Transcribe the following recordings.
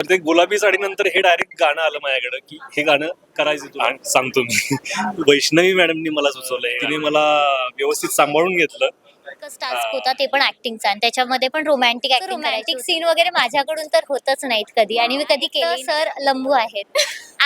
तर ते गुलाबी साडीनंतर हे डायरेक्ट गाणं आलं माझ्याकडे की हे गाणं करायचं तुला. आणि सांगतो मी. वैष्णवी मॅडमनी मला सुचवलंय. तिने मला व्यवस्थित सांभाळून घेतलं. एकच टास्क होता ते पण ऍक्टिंगचा आणि त्याच्यामध्ये पण रोमॅन्टिक रोमॅन्टिक सीन वगैरे माझ्याकडून तर होतच नाहीत कधी. आणि मी कधी केलं सर लंबू आहेत.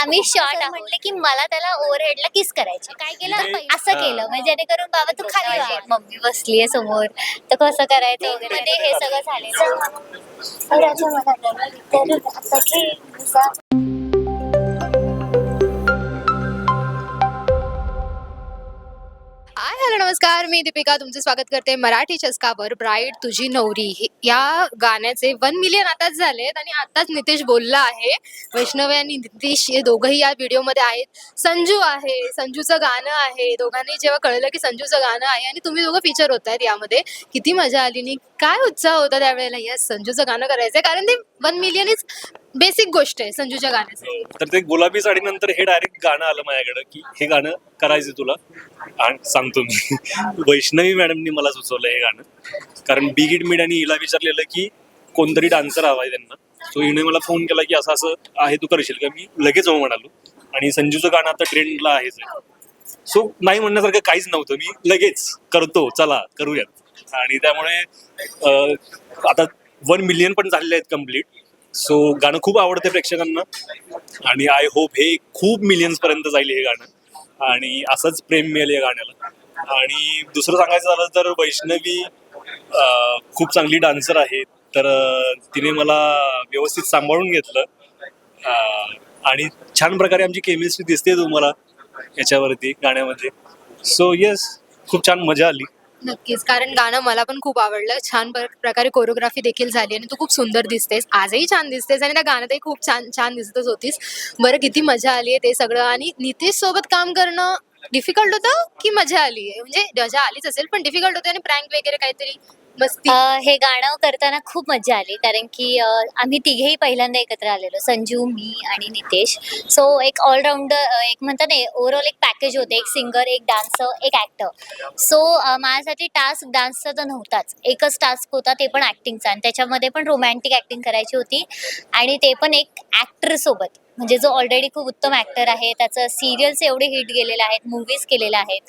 आम्ही शॉर्ट म्हटले की मला त्याला ओव्हरहेडला किस करायचे. काय केलं? म्हणजे- असं केलं. म्हणजे जेणेकरून बाबा तू खाली. मम्मी बसलीये समोर. तर कसं करायचं वगैरे. हे सगळं झालेलं. हाय हॅलो नमस्कार. मी दीपिका तुमचे स्वागत करते मराठी चस्कावर. ब्राईड तुझी नवरी. हे- या गाण्याचे वन मिलियन आताच झालेत आणि आताच नितेश बोलला आहे. वैष्णवी आणि नितेश हे दोघंही या व्हिडिओमध्ये आहेत. संजू आहे. संजूचं गाणं आहे. दोघांनी जेव्हा कळलं की संजूचं गाणं आहे आणि तुम्ही दोघं फीचर होत आहेत यामध्ये किती मजा आली आणि काय उत्साह होता त्यावेळेला या संजूचं गाणं करायचं कारण ते वन मिलियन इज बेसिक गोष्ट आहे संजूच्या गाण्याचं. हो, तर ते गुलाबी साडीनंतर हे डायरेक्ट गाणं आलं माझ्याकडे की हे गाणं करायचं तुला. आणि सांगतो मी. वैष्णवी मॅडमनी मला सुचवलं हे गाणं. कारण बिगिट मीड आणि हिला विचारलेलं की कोणतरी डान्सर हवाय त्यांना. सो हिने मला फोन केला की असं असं आहे तू करशील का? मी लगेच हो म्हणालो. आणि संजूचं गाणं आता ट्रेंडला आहेच सो नाही म्हणण्यासारखं काहीच नव्हतं. मी लगेच करतो चला करूयात. आणि त्यामुळे अं, आता वन मिलियन पण झालेले आहेत कंप्लीट सो गाणं खूप आवडतं प्रेक्षकांना. आणि आय होप हे खूप मिलियन्स पर्यंत जाईल हे गाणं. आणि असंच प्रेम मिळेल या गाण्याला. आणि दुसरं सांगायचं झालं तर वैष्णवी खूप चांगली डान्सर आहे. तर तिने मला व्यवस्थित सांभाळून घेतलं. आणि छान प्रकारे आमची केमिस्ट्री दिसते तुम्हाला याच्यावरती गाण्यामध्ये. सो येस खूप छान मजा आली. नक्कीच. कारण गाणं मला पण खूप आवडलं. छान प्र- प्रकारे कोरिओग्राफी देखील झाली आणि तू खूप सुंदर दिसतेस. आजही छान दिसतेस आणि त्या गाण्यातही खूप छान छान दिसतच होतीस. बरं किती मजा आली आहे ते सगळं. आणि नितेश सोबत काम करणं डिफिकल्ट होतं की मजा आली आहे? म्हणजे मजा आलीच असेल पण डिफिकल्ट होते आणि प्रँक वगैरे काहीतरी मस्ती. अं, हे गाणं करताना खूप मजा आली कारण की अं, आम्ही तिघेही पहिल्यांदा एकत्र आलेलो संजू मी आणि नितेश. सो एक ऑलराऊंडर एक म्हणतात ना ओव्हरऑल एक पॅकेज होते एक सिंगर एक डान्सर एक ऍक्टर सो माझ्यासाठी टास्क डान्सचा तर नव्हताच. एकच टास्क होता ते पण ऍक्टिंगचा आणि त्याच्यामध्ये पण रोमॅन्टिक ऍक्टिंग करायची होती. आणि ते पण एक ऍक्टर सोबत. म्हणजे जो ऑलरेडी खूप उत्तम ऍक्टर आहे त्याचं सिरियल्स एवढे हिट गेलेले आहेत मूवीज केलेल्या आहेत.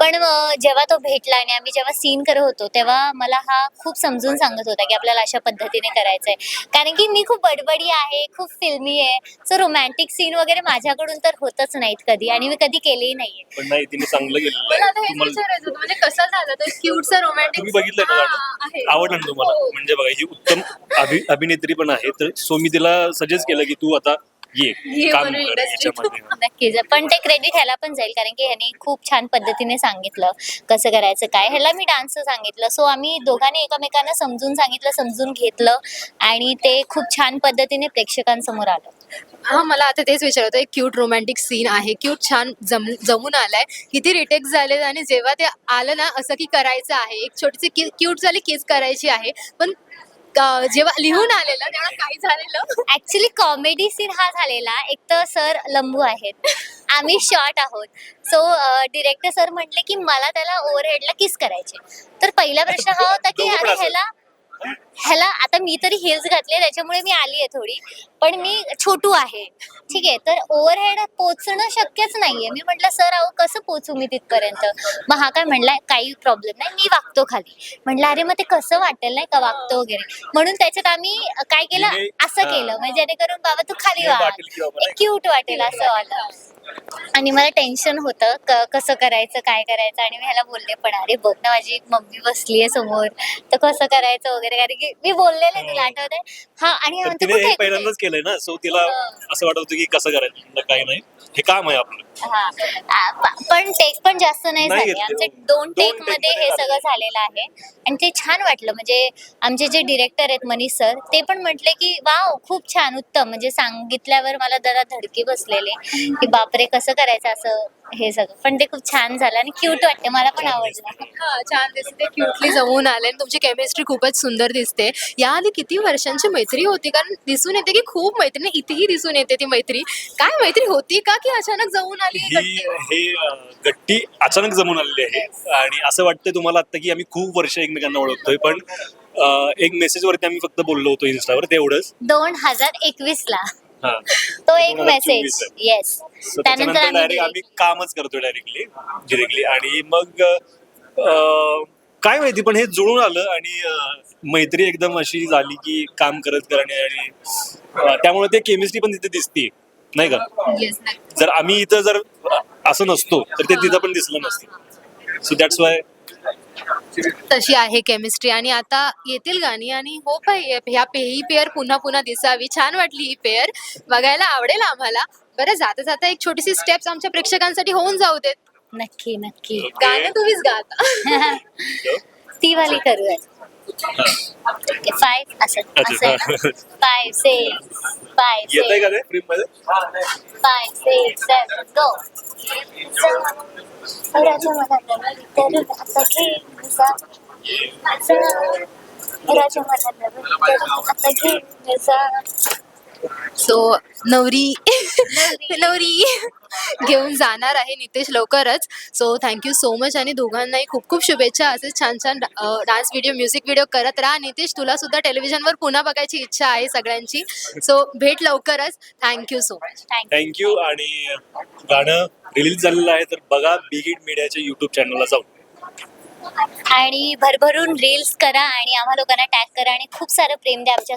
पण जेव्हा तो भेटला आणि आम्ही जेव्हा सीन करत होतो तेव्हा मला हा खूप समजून सांगत होता की आपल्याला अशा पद्धतीने करायचंय. कारण की मी खूप बडबडी आहे खूप फिल्मी आहे. सो रोमॅन्टिक सीन वगैरे माझ्याकडून तर होतच नाहीत कधी आणि मी कधी केलेही नाहीये. पण नाही तिने चांगलं केलेलं मला आता आहे हेच तुम्हाला विचारायचं होतं? म्हणजे कसं झालं? ते क्यूटचं रोमॅन्टिक तुम्ही बघितलं ना. गाणं आवडलं ना तुम्हाला? हो. म्हणजे बघा ही उत्तम अभि अभिनेत्री पण आहे. तर सो मी तिला सजेस्ट केलं की तू आता ये ये काम बरं कर industry. याच्यामध्ये नक्कीच पण ते क्रेडिट ह्याला पण जाईल कारण की ह्याने खूप छान पद्धतीने सांगितलं कसं करायचं काय. ह्याला मी डान्स सांगितलं. सो आम्ही दोघांनी एकमेकांना समजून सांगितलं समजून घेतलं आणि ते खूप छान पद्धतीने प्रेक्षकांसमोर आलं. हा मला आता तेच विचारत एक क्यूट रोमॅन्टिक सीन आहे. क्यूट छान जम जमून आलाय. किती रिटेक्ट झाले आणि जेव्हा ते आलं ना असं की करायचं आहे. एक छोटीशी क्यूट झाली केस करायची आहे. पण जेव्हा लिहून आलेलं तेव्हा काय झालेलं. ऍक्च्युली कॉमेडी सीन हा झालेला. एक तर सर लंबू आहेत. आम्ही शॉर्ट आहोत. सो डिरेक्टर सर म्हटले की मला त्याला ओव्हरहेडला किस करायचे. तर पहिला प्रश्न हा होता की अरे. ह्याला ह्याला आता मी तरी हिल्स घातले त्याच्यामुळे मी आली आहे थोडी. पण मी छोटू आहे. ठीक आहे? तर ओव्हरहेड पोचणं शक्यच नाहीये. मी म्हटलं सर अहो कसं पोचू मी तिथपर्यंत? मग हा काय म्हणला काही प्रॉब्लेम नाही. मी वागतो खाली. म्हटलं अरे मग ते कसं वाटेल नाही का वागतो वगैरे? म्हणून त्याच्यात आम्ही काय केलं? असं. केलं. म्हणजे जेणेकरून बाबा तू खाली वाग. क्यूट वाटेल असं वाटलं. आणि मला टेन्शन होतं कसं करायचं काय करायचं? आणि मी ह्याला बोलले पण अरे बघ ना माझी मम्मी बसलीये समोर. तर कसं करायचं वगैरे? कारण की मी बोललेले तुला आठवत? आहे हा आणि तर म्हणते, तिने कुठे हे आहे, पहिल्यांदाच केलंय ना सो तिला हा. असं वाटत होतं की कसं करायचं म्हणलं, काही नाही. हे काम आहे आपलं. कुठे? हा. आ, प- पण टेक पण जास्त नाही नाही झाले. घेतले, आमचे. दोन दोन टेक take मध्ये मध्ये हे झाले. सगळं झालेलं आहे. आणि ते छान वाटलं. म्हणजे आमचे जे डिरेक्टर आहेत मनीष सर ते पण म्हटले की वाव खूप छान उत्तम. म्हणजे सांगितल्यावर मला जरा धडकी बसलेले. की बापरे कसं करायचं असं? हे सगळं. पण ते खूप छान झालं आणि क्यूट वाटते मला पण आवडलं. हा छान दिसते क्यूटली जमून आले आणि तुमची केमिस्ट्री खूपच सुंदर दिसते. याआधी किती वर्षांची मैत्री होती? कारण दिसून येते की खूप मैत्रिणी इथेही दिसून येते ती मैत्री. काय मैत्री होती का की अचानक जमून आली ही ही गट्टी? हे अं, गट्टी अचानक जमून आलेली आहे. आणि असं वाटतंय तुम्हाला आता की आम्ही खूप वर्ष एकमेकांना ओळखतोय पण अं, एक मेसेज वरती आम्ही फक्त बोललो होतो इन्स्टावर तेवढंच. दोन हजार एकवीस ला हा. तो एक 2024 मेसेज. येस So त्यानंतर त्याच्यानंतर आम्ही डायरेक्ट आम्ही कामच करतो डायरेक्टली डिरेक्टली आणि मग अं, काय माहिती पण हे जुळून आलं आणि अं, मैत्री एकदम अशी झाली की काम करत करणे आणि अं, त्यामुळे ते केमिस्ट्री पण तिथे दिसते नाही का? येस जर आम्ही इथं जर असं नसतो तर ते तिथं पण दिसलं नसतं. सो दॅट्स वाय तशी आहे केमिस्ट्री आणि आता येतील गाणी आणि होप आहे ह्या पे ही पेअर पुन्हा पुन्हा दिसावी. छान वाटली ही पेअर बघायला आवडेल आम्हाला. बरं जाता जाता एक छोटीशी स्टेप्स आमच्या प्रेक्षकांसाठी होऊन जाऊ देत. नक्की नक्की. गाणं तुम्हीच गाता. ती वाली करूयात. फाईव्ह असं अच्छा. असं फाईव्ह सिक्स फाईव्ह येत आहे का सिक्स ते फ्रेममध्ये फाईव्ह सिक्स सेवन गो राजा मला नवीन तरुण आता घे जा. राजा मला नवीन तरुण आता घे जा. सो नवरी नवरी घेऊन जाणार आहे नितेश लवकरच. सो थँक्यू सो मच आणि दोघांनाही खूप खूप शुभेच्छा. असेच छान छान डान्स व्हिडिओ म्युझिक व्हिडिओ करत राहा. नितेश तुला सुद्धा टेलिव्हिजनवर पुन्हा बघायची इच्छा आहे सगळ्यांची. सो भेट लवकरच. Thank you so much Thank you. Thank you आणि गाणं रिलीज झालेलं आहे तर बघा बिगिट मीडियाच्या युट्यूब चॅनलला जाऊन. आणि भरभरून रील्स करा आणि आम्हा लोकांना टॅग करा आणि खूप सारं प्रेम द्या आमच्या